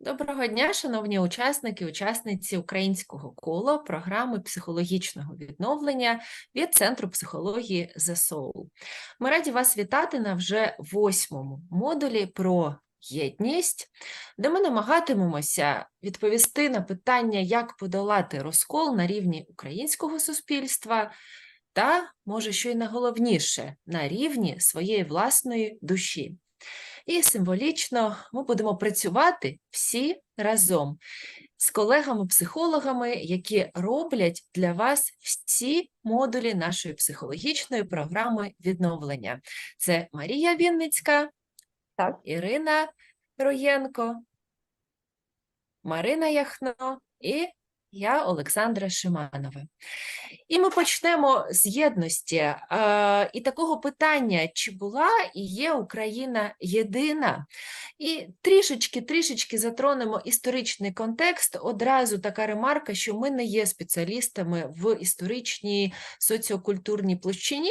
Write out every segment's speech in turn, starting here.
Доброго дня, шановні учасники, учасниці українського кола програми психологічного відновлення від Центру психології Soul. Ми раді вас вітати на вже восьмому модулі про єдність, де ми намагатимемося відповісти на питання, як подолати розкол на рівні українського суспільства, та, може, що й найголовніше, на рівні своєї власної душі. І символічно ми будемо працювати всі разом з колегами-психологами, які роблять для вас всі модулі нашої психологічної програми відновлення. Це Марія Вінницька, Так. Ірина Роєнко, Марина Яхно і я Олександра Шиманова. І ми почнемо з єдності е, і такого питання, чи була і є Україна єдина? І трішечки, трішечки затронемо історичний контекст. Одразу така ремарка, що ми не є спеціалістами в історичній соціокультурній площині,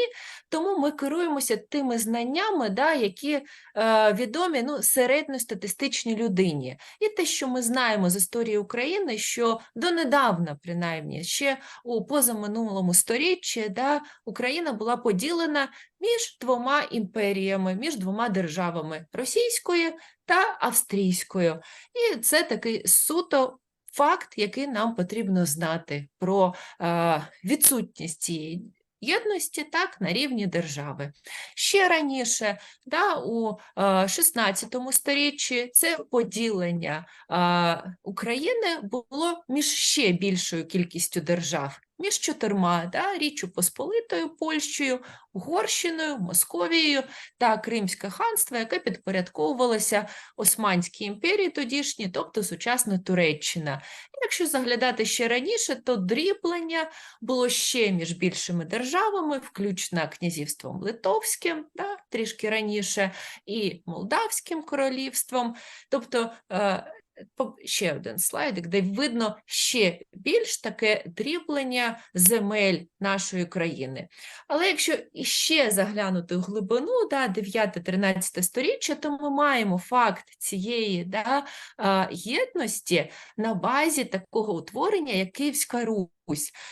тому ми керуємося тими знаннями, да, які е, відомі ну, середньостатистичній людині. І те, що ми знаємо з історії України, що донедавна, принаймні, ще у позаминулому сторіччі да, Україна була поділена між двома імперіями, між двома державами російською та австрійською. І це такий суто. Факт, який нам потрібно знати про е, відсутність цієї єдності так, на рівні держави. Ще раніше, да, у е, 16 сторіччі, це поділення е, України було між ще більшою кількістю держав, між чотирма да, Річчю Посполитою, Польщею, Угорщиною, Московією та Кримське ханство, яке підпорядковувалося Османській імперії тодішній, тобто сучасна Туреччина. Якщо заглядати ще раніше, то дріблення було ще між більшими державами, включно князівством Литовським, да, трішки раніше, і Молдавським королівством. Тобто е, ще один слайдик, де видно ще більш таке дріблення земель нашої країни. Але якщо іще заглянути в глибину, да, 9-13 сторіччя, то ми маємо факт цієї да, єдності на базі такого утворення, як Київська Русь.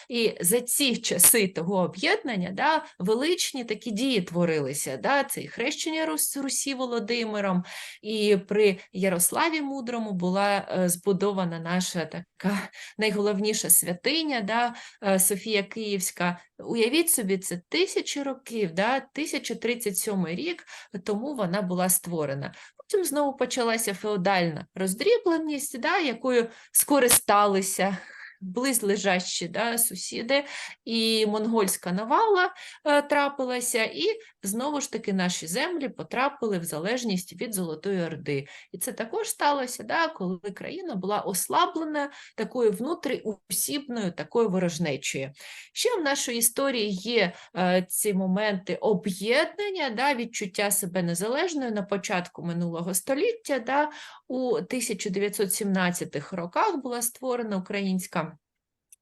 І за ці часи того об'єднання да, величні такі дії творилися. Да, це і хрещення Рус- Русі Володимиром, і при Ярославі Мудрому була е, збудована наша така найголовніша святиня, да, е, Софія Київська. Уявіть собі, це тисячі років, да, 1037 рік тому вона була створена. Потім знову почалася феодальна роздрібленість, да, якою скористалися близлежащі да, сусіди, і монгольська навала е, трапилася, і знову ж таки наші землі потрапили в залежність від Золотої Орди. І це також сталося, да, коли країна була ослаблена такою внутріусібною, такою ворожнечою. Ще в нашій історії є е, ці моменти об'єднання, да, відчуття себе незалежною на початку минулого століття. Да, у 1917-х роках була створена українська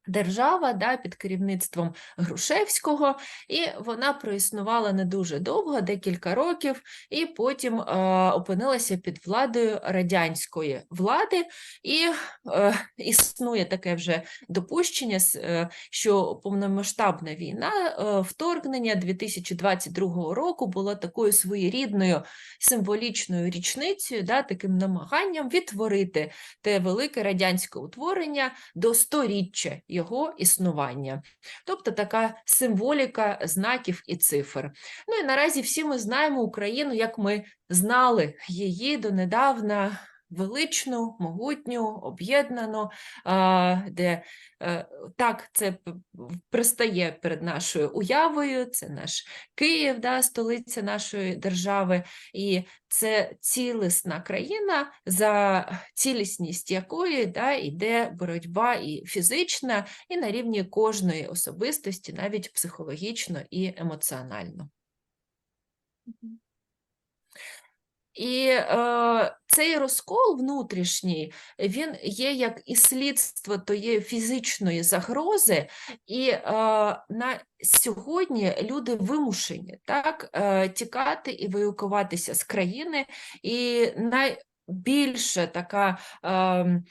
держава да, під керівництвом Грушевського, і вона проіснувала не дуже довго, декілька років, і потім е, опинилася під владою радянської влади, і е, існує таке вже допущення, е, що повномасштабна війна, е, вторгнення 2022 року було такою своєрідною символічною річницею, да, таким намаганням відтворити те велике радянське утворення до сторіччя його існування. Тобто така символіка знаків і цифр. Ну і наразі всі ми знаємо Україну, як ми знали її донедавна величну, могутню, об'єднану, де е, так це пристає перед нашою уявою, це наш Київ, да, столиця нашої держави, і це цілісна країна, за цілісність якої да, йде боротьба і фізична, і на рівні кожної особистості, навіть психологічно і емоціонально. І е, цей розкол внутрішній, він є як і слідство тієї фізичної загрози, і е, на сьогодні люди вимушені так, е, тікати і евакуюватися з країни, і най, більше така е,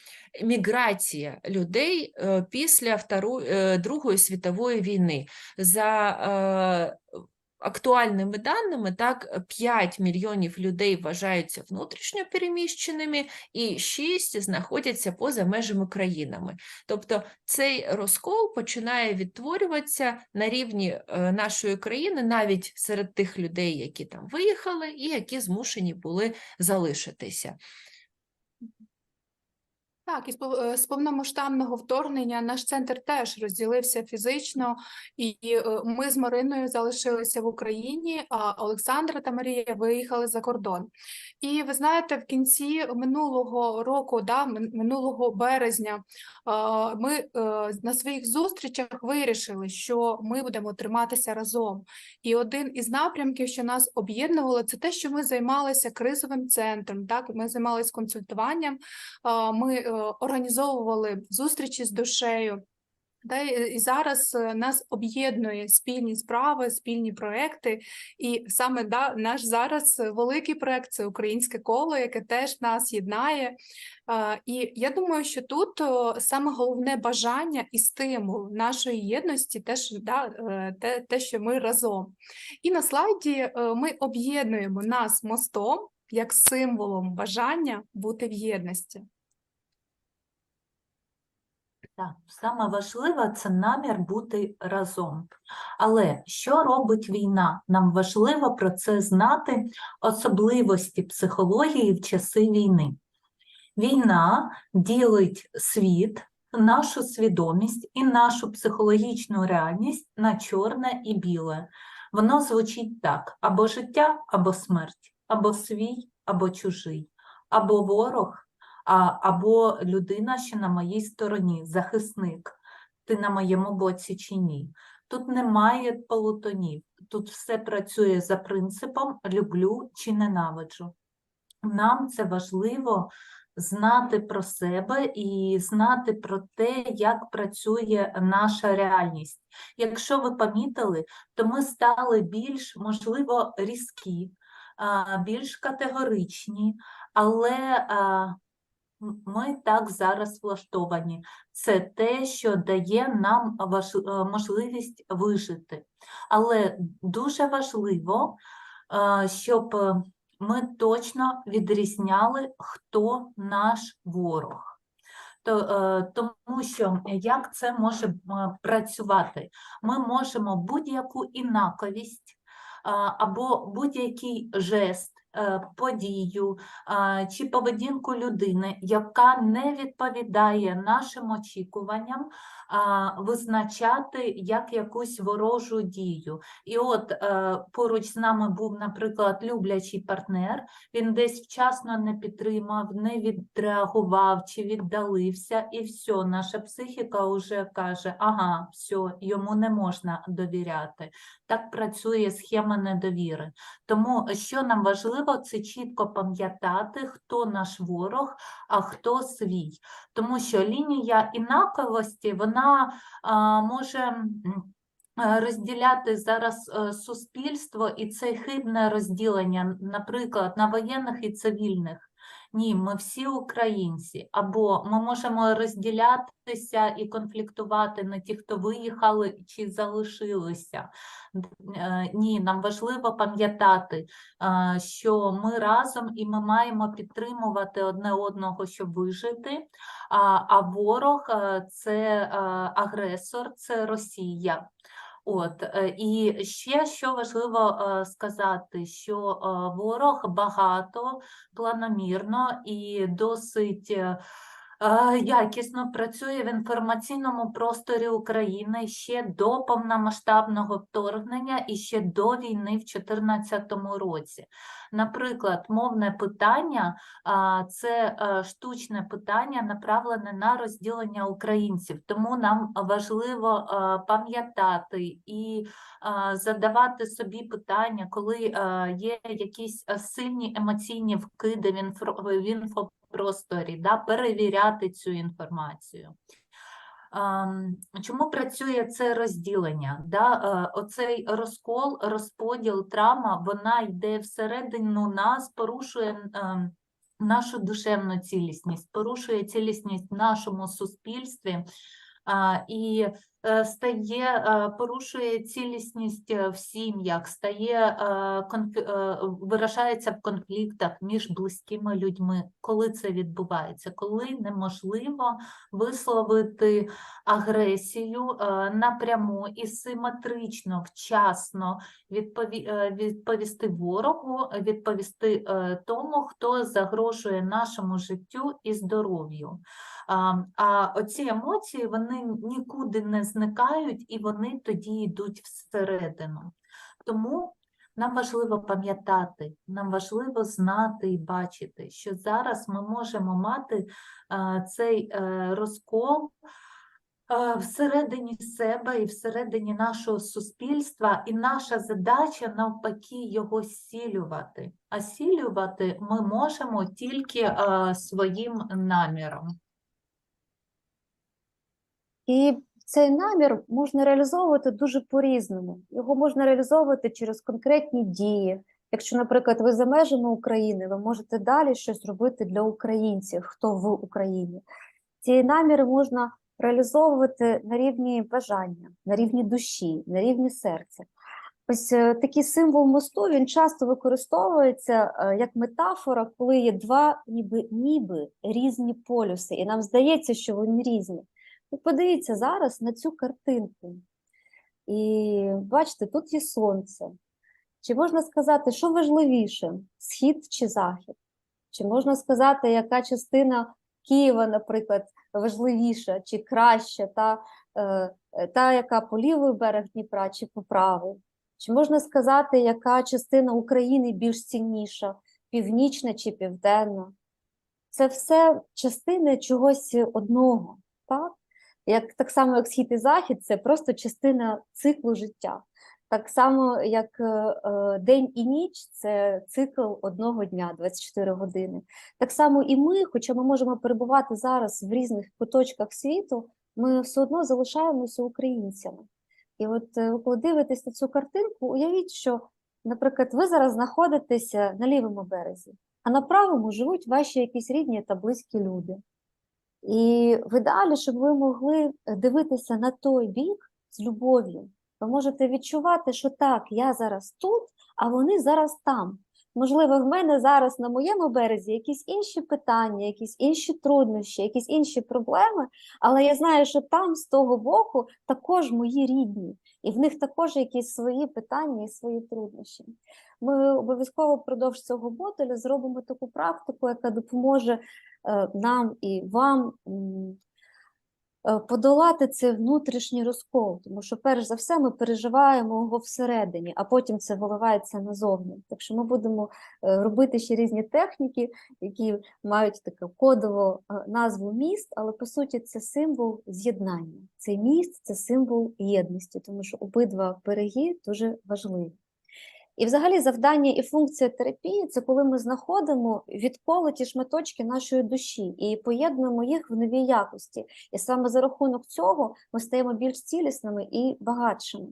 міграція людей е, після Втору, е, Другої світової війни. За е, актуальними даними, так, 5 мільйонів людей вважаються внутрішньо переміщеними і 6 знаходяться поза межами країнами. Тобто цей розкол починає відтворюватися на рівні е, нашої країни, навіть серед тих людей, які там виїхали, і які змушені були залишитися. Так, і е, з повномасштабного вторгнення наш центр теж розділився фізично, і е, ми з Мариною залишилися в Україні, а Олександра та Марія виїхали за кордон. І ви знаєте, в кінці минулого року, да, минулого березня, ми е, на своїх зустрічах вирішили, що ми будемо триматися разом. І один із напрямків, що нас об'єднувало, це те, що ми займалися кризовим центром. Так, ми займалися консультуванням. Ми організовували зустрічі з душею. Та і зараз е, нас об'єднує спільні справи, спільні проекти. І саме да, наш зараз великий проект це українське коло, яке теж нас єднає. І я думаю, що тут саме головне бажання і стимул нашої єдності, теж да, е, те, те, що ми разом. І на слайді е, ми об'єднуємо нас мостом як символом бажання бути в єдності. Так, саме важливе це намір бути разом. Але що робить війна? Нам важливо про це знати особливості психології в часи війни. Війна ділить світ, нашу свідомість і нашу психологічну реальність на чорне і біле. Воно звучить так: або життя, або смерть, або свій, або чужий, або ворог, або людина, що на моїй стороні, захисник, ти на моєму боці чи ні. Тут немає полутонів, тут все працює за принципом люблю чи ненавиджу. Нам це важливо знати про себе і знати про те, як працює наша реальність. Якщо ви помітили, то ми стали більш, можливо, різкі, більш категоричні, але ми так зараз влаштовані. Це те, що дає нам е, можливість вижити. Але дуже важливо, е, щоб е, ми точно відрізняли, хто наш ворог. То, тому що як це може працювати? Ми можемо будь-яку інаковість або будь-який жест, подію чи поведінку людини, яка не відповідає нашим очікуванням, визначати як якусь ворожу дію. І от е, поруч з нами був, наприклад, люблячий партнер, він десь вчасно не підтримав, не відреагував чи віддалився, і все, наша психіка вже каже: ага, все, йому не можна довіряти. Так працює схема недовіри. Тому що нам важливо, це чітко пам'ятати, хто наш ворог, а хто свій. Тому що лінія інаковості вона а, може. е, Розділяти зараз е, суспільство і це хибне розділення, наприклад, на воєнних і цивільних. Ні, ми всі українці. Або ми можемо розділятися і конфліктувати на ті, хто виїхали чи залишилися. Е, Ні, нам важливо пам'ятати, е, що ми разом і ми маємо підтримувати одне одного, щоб вижити. А, ворог е, це агресор, це Росія. От е, і ще що важливо е, сказати, що е, ворог багато, планомірно і досить якісно працює в інформаційному просторі України ще до повномасштабного вторгнення і ще до війни в 2014 році. Наприклад, мовне питання це е, штучне питання, направлене на розділення українців. Тому нам важливо е, пам'ятати і е, задавати собі питання, коли є якісь сильні емоційні вкиди в інфро- в інфопросторі, да, перевіряти цю інформацію. Чому працює це розділення? Да? е, Оцей розкол, розподіл, травма, вона йде всередину нас, порушує ем, нашу душевну цілісність, порушує цілісність в нашому суспільстві і стає, е, порушує цілісність е, в сім'ях, стає, е, е, виражається в конфліктах між близькими людьми. Коли це відбувається? Коли неможливо висловити агресію е, напряму і симетрично, вчасно е, відповісти ворогу, відповісти е, тому, хто загрожує нашому життю і здоров'ю. А оці емоції вони нікуди не зникають і вони тоді йдуть всередину. Тому нам важливо пам'ятати, нам важливо знати і бачити, що зараз ми можемо мати а, цей е, розкол е, всередині себе і всередині нашого суспільства, і наша задача навпаки його зцілювати. А зцілювати ми можемо тільки е, своїм наміром. І цей намір можна реалізовувати дуже по-різному. Його можна реалізовувати через конкретні дії. Якщо, наприклад, ви за межами України, ви можете далі щось робити для українців, хто в Україні. Ці наміри можна реалізовувати на рівні бажання, на рівні душі, на рівні серця. Ось е, такий символ мосту він часто використовується е, як метафора, коли є два ніби, ніби різні полюси, і нам здається, що вони різні. Ви подивіться зараз на цю картинку. І бачите, тут є сонце. Чи можна сказати, що важливіше, схід чи захід? Чи можна сказати, яка частина Києва, наприклад, важливіша чи краща, та, е, та яка по лівий берег Дніпра чи по правий? Чи можна сказати, яка частина України більш цінніша, північна чи південна? Це все частини чогось одного, так? Як, так само, як схід і захід, це просто частина циклу життя. Так само, як е, е, день і ніч це цикл одного дня, 24 години. Так само і ми, хоча ми можемо перебувати зараз в різних куточках світу, ми все одно залишаємося українцями. І от е, коли дивитесь на цю картинку, уявіть, що, наприклад, ви зараз знаходитеся на лівому березі, а на правому живуть ваші якісь рідні та близькі люди. І в ідеалі, щоб ви могли е, дивитися на той бік з любов'ю, ви можете відчувати, що так, я зараз тут, а вони зараз там. Можливо, в мене зараз на моєму березі якісь інші питання, якісь інші труднощі, якісь інші проблеми, але я знаю, що там з того боку також мої рідні, і в них також якісь свої питання і свої труднощі. Ми обов'язково впродовж цього мотелю зробимо таку практику, яка допоможе е, нам і вам подолати цей внутрішній розкол, тому що перш за все ми переживаємо його всередині, а потім це виливається назовні. Так що ми будемо е, робити ще різні техніки, які мають таку кодову е, назву міст, але по суті це символ з'єднання. Цей міст це символ єдності, тому що обидва береги дуже важливі. І взагалі завдання і функція терапії це коли ми знаходимо відколоті шматочки нашої душі і поєднуємо їх в новій якості. І саме за рахунок цього ми стаємо більш цілісними і багатшими.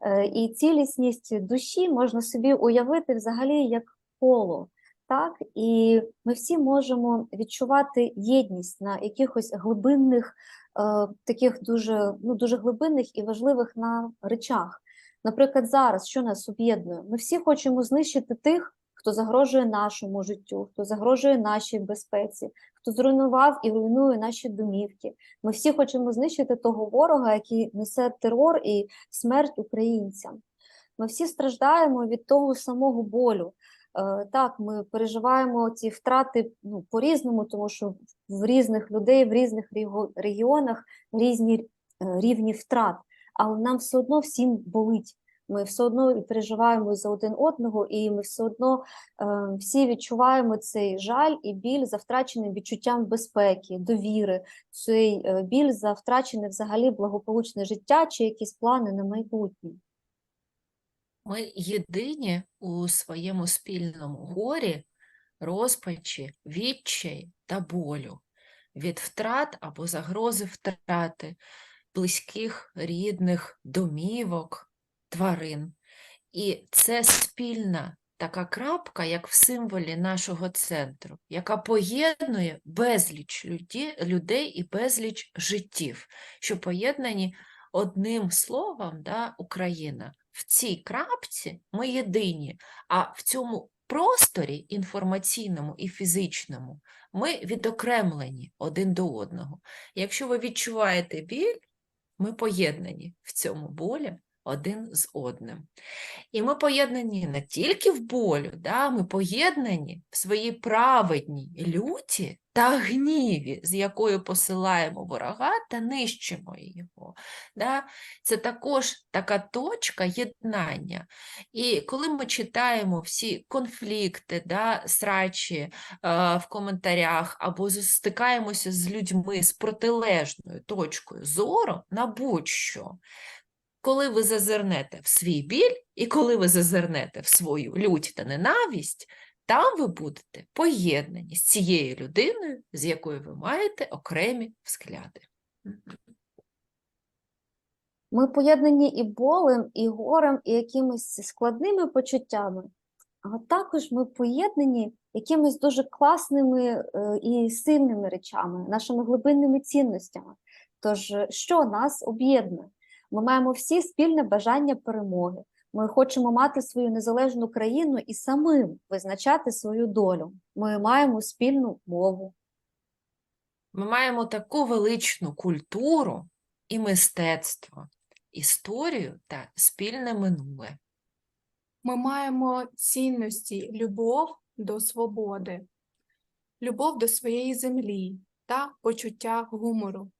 Е, І цілісність душі можна собі уявити взагалі як коло. Так, і ми всі можемо відчувати єдність на якихось глибинних, е, таких дуже, ну, дуже глибинних і важливих на речах. Наприклад, зараз що нас об'єднує? Ми всі хочемо знищити тих, хто загрожує нашому життю, хто загрожує нашій безпеці, хто зруйнував і руйнує наші домівки. Ми всі хочемо знищити того ворога, який несе терор і смерть українцям. Ми всі страждаємо від того самого болю. Е, Так, ми переживаємо ці втрати ну, по-різному, тому що в різних людей, в різних регіонах різні е, рівні втрат але нам все одно всім болить. Ми все одно переживаємо за один одного, і ми все одно е, всі відчуваємо цей жаль і біль за втраченим відчуттям безпеки, довіри, цей е, біль за втрачене взагалі благополучне життя чи якісь плани на майбутнє. Ми єдині у своєму спільному горі, розпачі, відчай та болю від втрат або загрози втрати близьких, рідних, домівок, тварин. І це спільна така крапка, як в символі нашого центру, яка поєднує безліч людей і безліч життів, що поєднані одним словом, да, Україна. В цій крапці ми єдині, а в цьому просторі інформаційному і фізичному ми відокремлені один до одного. Якщо ви відчуваєте біль, ми поєднані в цьому болі один з одним. І ми поєднані не тільки в болю, да, ми поєднані в своїй праведній люті та гніві, з якою посилаємо ворога та нищимо його. Да. Це також така точка єднання. І коли ми читаємо всі конфлікти, да, срачі е, в коментарях або стикаємося з людьми з протилежною точкою зору на будь-що, коли ви зазирнете в свій біль і коли ви зазирнете в свою лють та ненависть, там ви будете поєднані з цією людиною, з якою ви маєте окремі взгляди. Ми поєднані і болем, і горем, і якимись складними почуттями, а також ми поєднані якимись дуже класними е, і сильними речами, нашими глибинними цінностями. Тож, що нас об'єднує? Ми маємо всі спільне бажання перемоги. Ми хочемо мати свою незалежну країну і самим визначати свою долю. Ми маємо спільну мову. Ми маємо таку величну культуру і мистецтво, історію та спільне минуле. Ми маємо цінності, любов до свободи, любов до своєї землі та почуття гумору.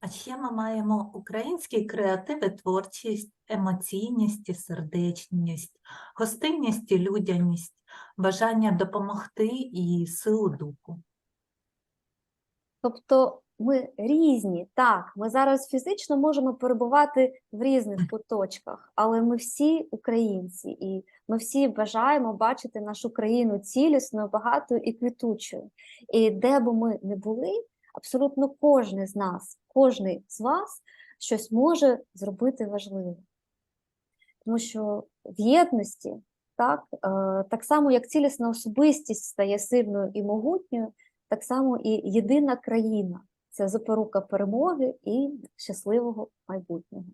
А ще ми маємо український креатив і творчість, емоційність і сердечність, гостинність і людяність, бажання допомогти і силу духу. Тобто ми різні, так, ми зараз фізично можемо перебувати в різних куточках, але ми всі українці, і ми всі бажаємо бачити нашу країну цілісною, багатою і квітучою. І де би ми не були, абсолютно кожен з нас, кожен з вас щось може зробити важливе. Тому що в єдності, так, е, так само як цілісна особистість стає сильною і могутньою, так само і єдина країна це запорука перемоги і щасливого майбутнього.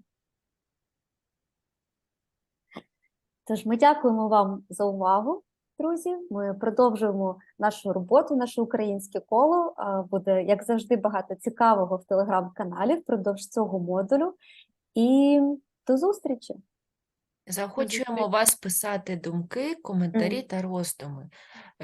Тож ми дякуємо вам за увагу, друзі. Ми продовжуємо нашу роботу, наше українське коло. Буде, як завжди, багато цікавого в телеграм-каналі впродовж цього модулю. І до зустрічі! Заохочуємо вас писати думки, коментарі та роздуми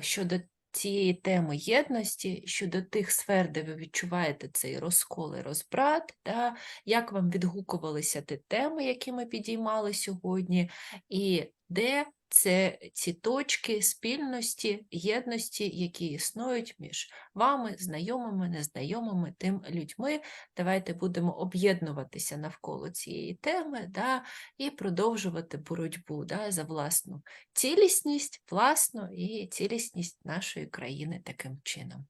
щодо цієї теми єдності, щодо тих сфер, де ви відчуваєте цей розкол і розбрат, да, як вам відгукувалися ті теми, які ми підіймали сьогодні, і де це ці точки спільності, єдності, які існують між вами, знайомими, незнайомими, тим людьми. Давайте будемо об'єднуватися навколо цієї теми да, і продовжувати боротьбу да, за власну цілісність, власну і цілісність нашої країни таким чином.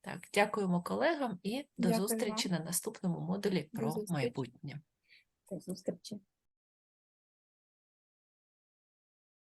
Так, дякуємо колегам і до Дякую зустрічі на наступному модулі про майбутнє. До зустрічі!